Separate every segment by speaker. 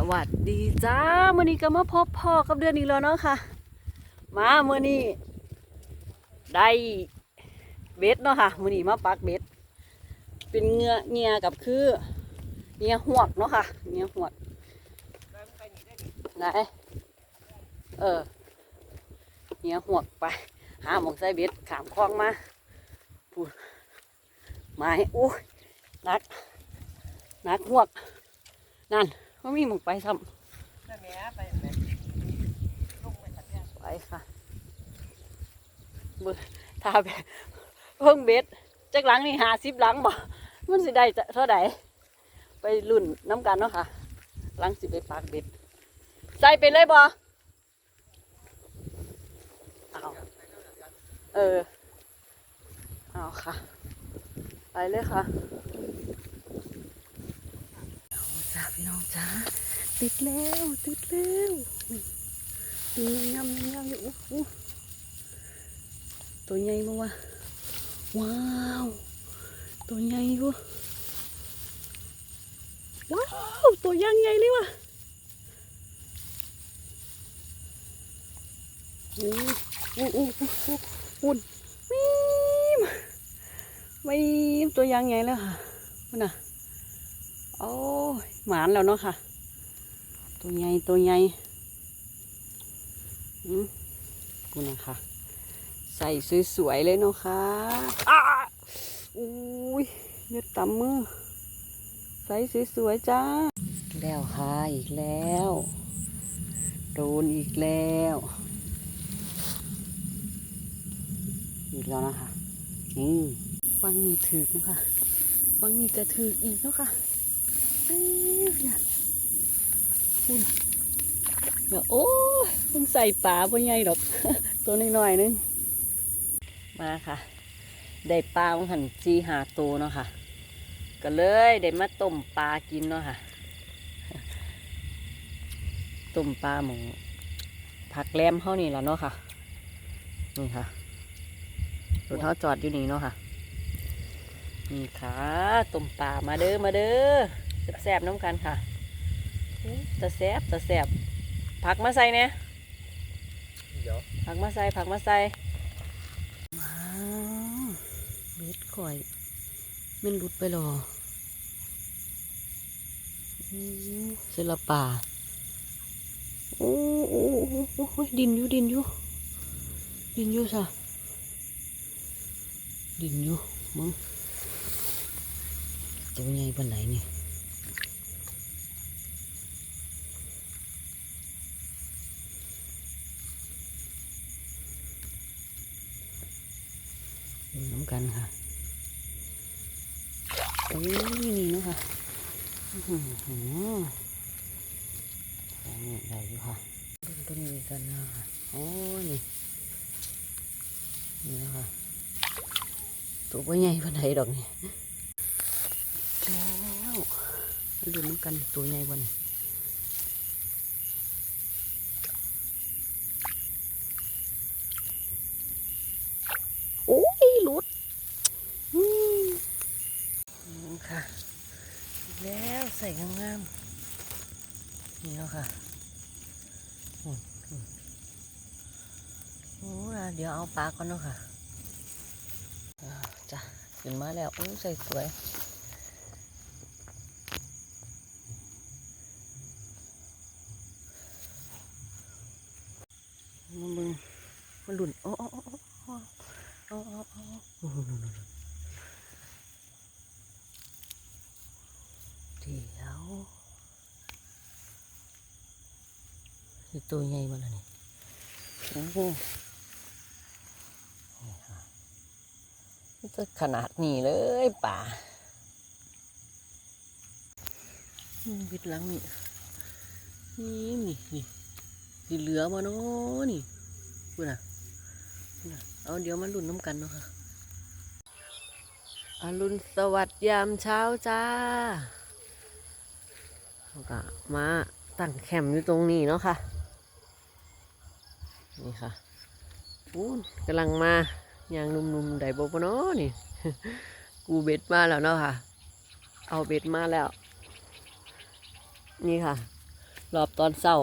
Speaker 1: สวัสดีจ้ามื่อนี้ก็มาพบพ่อกับเดือนอีกแล้วเนาะค่ะ มาเมื่อนี้ได้เบ็ดเนาะค่ะมื่อนี้มาปักเบ็ด เป็นเงือเงียกับคือเงียหวกเนาะค่ะเงียหวกไหนเออเงียหวกไป หาหมองใส่เบ็ดขามคลองมาพูไม้โอ้ยนักนักหวกนั่น ว่ามีหมองไปซ้
Speaker 2: นั่นแหละไปแม่ลงไปตัดเนี่ยำ
Speaker 1: ไปค่ะเบิ่งทาแบบเพิ่งเบ็ดจักหลังนี่หาสิบหลังบ่มันสิได้จะเท่าไหร่ไปรุ่นน้ำกันเนาะค่ะหลังสิไปปากเบ็ด ใส่ไปเลยบ่เอาเออเอาค่ะ ไปเลยค่ะเอา จ้าพี่น้องจ้าติดแล้วติดแล้วนี่ยำยำยำอยู่อู้ตัวใหญ่บ่วะว้าวตัวใหญ่บ่ว้าวตัวยังใหญ่เลยวะอู้อู้อู้อู้อู้อุ่นวีมวีมตัวยังใหญ่แล้วค่ะมันน่ะโอ้ย หมานแล้วเนาะค่ะ ตัวใหญ่ตัวใหญ่อืมกูนะคะใส่สวยๆเลยเนาะค่ะอ้าอุ้ยเลือดตำมือ ใส่สวยๆจ้า แล้วค่ะอีกแล้ว โดนอีกแล้ว อีกแล้วนะคะ นี่วังนี้ถือนะคะวังนี้ก็ถืออีกเนาะค่ะเอ้ยเนี่ย คุณเดี๋ยวโอ้ยเพิ่งใส่ปลาพ่อใหญ่ดอก ตัวน้อยๆนึง มาค่ะ ได้ปลาของหันจีหาตัวเนาะค่ะ ก็เลยได้มาต้มปลากินเนาะค่ะ ต้มปลาหมู ผักแรมเขานี่แหละเนาะค่ะ นี่ค่ะรถเขาจอดอยู่นี่เนาะค่ะ นี่ค่ะต้มปลามาเด้อมาเด้อแซ่บๆน้ำกันค่ะ ตะแซบตะแซบผักมาใส่เนี่ย
Speaker 2: เดี๋ยว
Speaker 1: ผักมาใส่ผักมาใส่ว้าวเบ็ดข่อยมันหลุดไปหรออู้เสละป่าโอ้โอ้โอ้โอ้โอ้ยดินอยู่ดินอยู่ดินอยู่ซะดินอยู่มึงตัวใหญ่ปานไหนนี่ดูน้ำ กันค่ะโอ้ยนี่เนาะค่ะอื้อหือหืออันนี้ได้อยู่ค่ะเล่นตัวนี้กันนะคะโอ้ยนี่นี่นะคะตัวใหญ่ปานไหนดอกนี่แล้วมาดูน้ำกันตัวใหญ่บ่นี่โอ้ยหลุด อืมนี่ค่ะอีกแล้วใส่งามๆนี่เนาะ ค่ะอืมอืมโอ้เดี๋ยวเอาปลาก่อนเนาะค่ะจ้ะขึ้นมาแล้วอู้ใส่สวย นี่ตัวใหญ่มาแล้วนี่โอ้โหนี่ค่ะมันจะขนาดนี้เลยป่าอืมวิดหลังนี่นี่นี่นี่สิเหลือมาเนาะนี่พูดนะพูดนะเอาเดี๋ยวมาลุ้นน้ำกันเนาะค่ะอรุณสวัสดิ์ยามเช้าจ้าเราก็มาตั้งแคมป์อยู่ตรงนี้เนาะค่ะ นี่ค่ะอู้นกำลังมาอย่างนุ่มๆไดโบปเนาะนี่ กูเบ็ดมาแล้วเนาะค่ะ เอาเบ็ดมาแล้ว นี่ค่ะ รอบตอนเช้า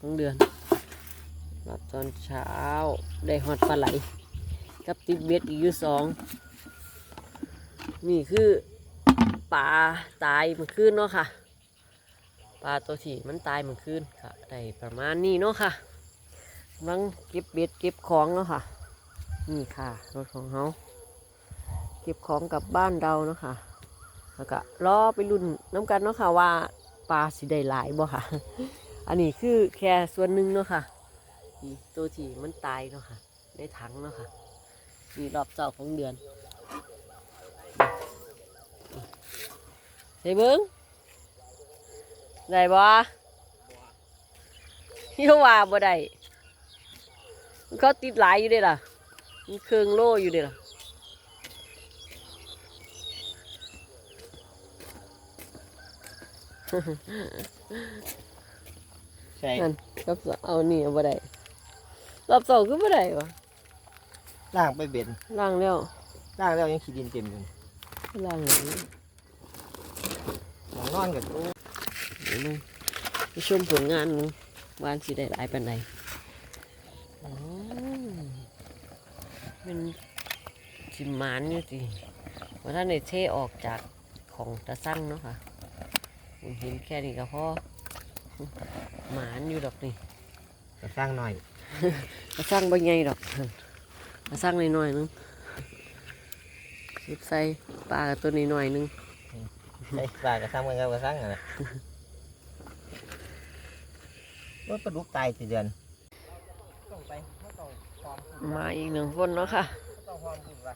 Speaker 1: ของเดือนรอบตอนเช้าได้ฮอดปลาไหล กับติดเบ็ดอีกอยู่สองนี่คือปลาตายเมื่อคืนเนาะค่ะปลาตัวที่มันตายเมื่อคืนค่ะได้ประมาณนี้เนาะค่ะ กำลังเก็บเบ็ดเก็บของเนาะค่ะ นี่ค่ะรถของเขาเก็บของกลับบ้านเราเนาะค่ะ แล้วก็รอไปรุ่นน้ำกันเนาะค่ะว่าปลาสิได้หลายบ่ค่ะ อันนี้คือแค่ส่วนหนึ่งเนาะค่ะนี่ตัวที่มันตายเนาะค่ะในถังเนาะค่ะนี่รอบเจ้าของเดือนใส่เบิ้งได้บ่ที่ว่าบ่ได้ เขาติดหลายอยู่เด้ล่ะมันเครื่องโล่อยู่เด้ล่ะ
Speaker 2: ใช่
Speaker 1: นั่นรอบสองเอานี่เอาบ่ได้รอบสองคือบ่ได้วะ
Speaker 2: ล่างไปเบ็ด
Speaker 1: ล่างแล้ว
Speaker 2: ล่างแล้วยังขี้ดินเต็มอยู่
Speaker 1: ล่างไหน
Speaker 2: หลังนอนกับตู้
Speaker 1: เดี๋ยวนะไปชมผลงานหนึงวานสิได้หลายปานใด มันสิหมานอยู่สิว่าท่านได้เทออกจากของตะสั่งเนาะค่ะผมเห็นแค่นี้ก็พอหมานอยู่ดอกนี่
Speaker 2: ก็สร้างหน่อย
Speaker 1: ตะสั่งบ่ใหญ่ดอกตะสั่งน้อยๆนึงสิบใส่ปลากับตัวนี้หน่อยๆนึง
Speaker 2: ใช่ปลาก็สร้างมันก็สร้างอะไรรถปลาดุกตายสี่เดือนต้องไปไม่ต้องพร้อ มพูด
Speaker 1: มาอีกหนึ่งคนเนาะค่ะ
Speaker 2: ไม่ต้องพร้อมพูดว่า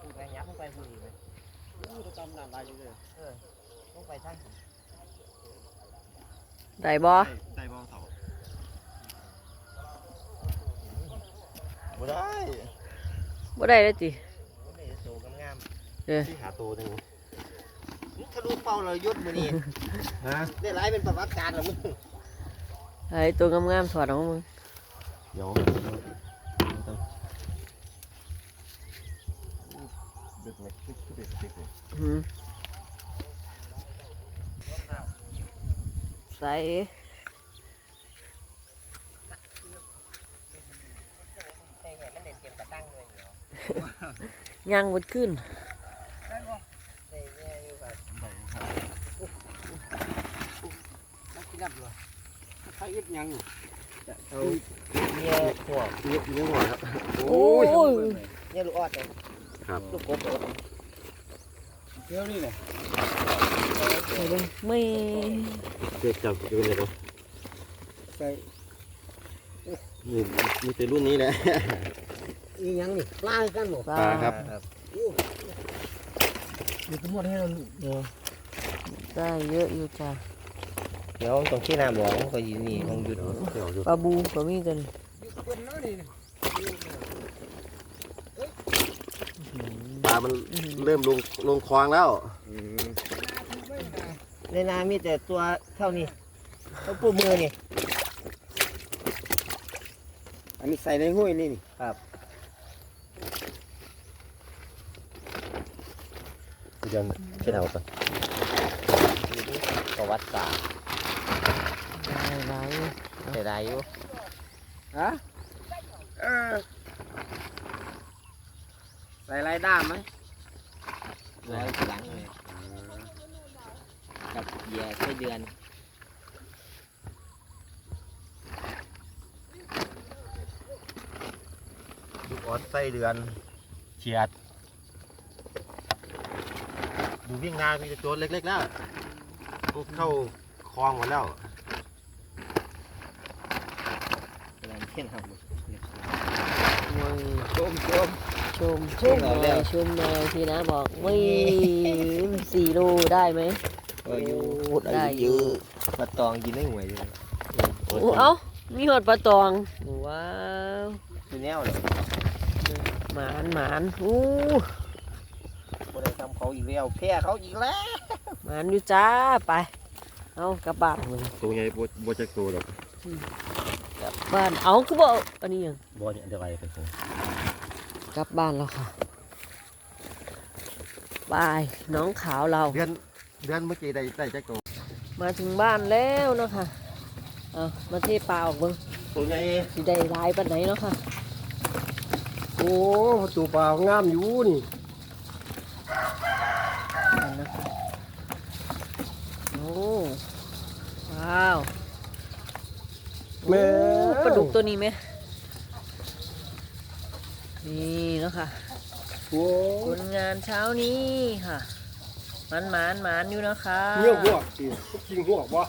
Speaker 2: พูดไปยับลงไปพูดอีกไหม
Speaker 3: จะตำน้ำลายอยู่เลย
Speaker 2: เออต้องไปทั้ง
Speaker 1: ได้บ่
Speaker 3: ได้บ้องเสา
Speaker 2: บ่ได้
Speaker 1: บ่ได้เลยติ
Speaker 2: บ่ได้โตงาม
Speaker 1: เออ
Speaker 3: ที่หาตัวหนึ่ง
Speaker 2: ๆทะลุเป้าเรายุดมือนี่
Speaker 3: ฮะ
Speaker 2: ได้หลายเป็นประวัติการแล้วมึง
Speaker 1: ไอ้ตัวงามๆถอดออกมามึง
Speaker 3: เดี๋ยว ดึกไหมดึกดึกดึกเลย
Speaker 1: หืมใส่
Speaker 2: ใช่เนี่ยมันเด่นเตรียมกระตั้งเลยเหรอ
Speaker 1: ย่างบดขึ้น
Speaker 2: ได้เนี่ยอยู่แบบ
Speaker 3: นักกินน้ำด้วยใครยึดยัง
Speaker 2: เอาเนี่ยหัว
Speaker 3: ยึดยังหัวครับ
Speaker 1: โอ้ย
Speaker 2: เนี่ยลูกออดเลย
Speaker 3: ครับ
Speaker 2: ลูกกบเลย
Speaker 3: เที่ยวนี่เนี่ย
Speaker 1: ใส่เบิ่งไม่
Speaker 3: เด็กจับอยู่เลยเนาะ
Speaker 2: ใส่
Speaker 3: นี่มีแต่รุ่นนี้แหละ
Speaker 2: อีหยังนี่ปลากันหมด
Speaker 1: ปลา
Speaker 3: ปลาครับ
Speaker 2: อยู่ทั้งหมดให้เราเดี๋ยว
Speaker 1: ได้เยอะอยู่จ้ะ
Speaker 2: เดี๋ยวตรงที่น้ำบอกมันก็อยู่นี่ลองหยุด
Speaker 3: เดี๋ยวอยู่
Speaker 1: ปลาบูก็มีตัวนี้
Speaker 3: ปลา มันเริ่มลงลงคลองแล้ว
Speaker 2: ในน้ำมีแต่ตัวเท่านี้ต้องปูมือนี่
Speaker 3: อันนี้ใส่ในห้วยนี่นี่
Speaker 2: ครับ
Speaker 3: เดี๋ยวเช็ดเอาก่อน
Speaker 2: อยู่ที่ประวัติศาสตร์
Speaker 1: ได้หลายอยู่
Speaker 2: เสียดายอยู่
Speaker 3: ฮะเออ ใส่ลายด้ามไหม
Speaker 2: ร้อยหลังเลยกับเหยื่อไส้เดือน
Speaker 3: ลูกออดไส้เดือนเฉียดอยู่วิ่งงานมีแต่ตัวเล็กๆแล้วพวกเข้าคลองหมดแล้ว
Speaker 2: กำลังเที่ยงครับ
Speaker 1: โอ้ย
Speaker 2: ชมชม
Speaker 1: ชมชมหน่อยชมหน่อยพี่นะบอกไม่สี่โลได้ไหม
Speaker 2: ก็อยู่
Speaker 1: ได้อยู่
Speaker 2: มาตองกินได้หวยอยู่
Speaker 1: โอ้เอ้ามีหอดปลาตองว้าว
Speaker 2: คือแนวเลย
Speaker 1: หมานหมานอู้
Speaker 2: คนได้ทำเขาอีกแล้วแพ้เขาอีกแล้ว
Speaker 1: หมานอยู่จ้าไปเอากลับบ้านมึง
Speaker 3: ตัวใหญ่บัวบัวจะตัวหรอก
Speaker 1: กลับบ้านเอาคือบอกอันนี้ยัง
Speaker 3: บัวเนี่ยเดี๋ยวไปไปส่ง
Speaker 1: กลับบ้านแล้วค่ะบายน้องขาวเรา
Speaker 3: เดือนเดือนเมื่อกี้ได้ได้จักตัว
Speaker 1: มาถึงบ้านแล้วเนาะค่ะเอามาเทปลาออกเบิ่ง
Speaker 3: ตัวใหญ่
Speaker 1: สิได้หลายปานไหนเนาะค่ะ
Speaker 4: โอ้ตัวปลางามอยู่นี่
Speaker 1: นั่นนะคะโอ้ว้าว
Speaker 4: แม่
Speaker 1: โอ้ปลาดุกตัวนี้ไหม นี่เนาะค่ะ
Speaker 4: โอ้
Speaker 1: ผลงานเช้านี้ค่ะ มันหมานหมานอยู่นะคะ
Speaker 4: เงี้ยวหัวกสิกินหัวกบ่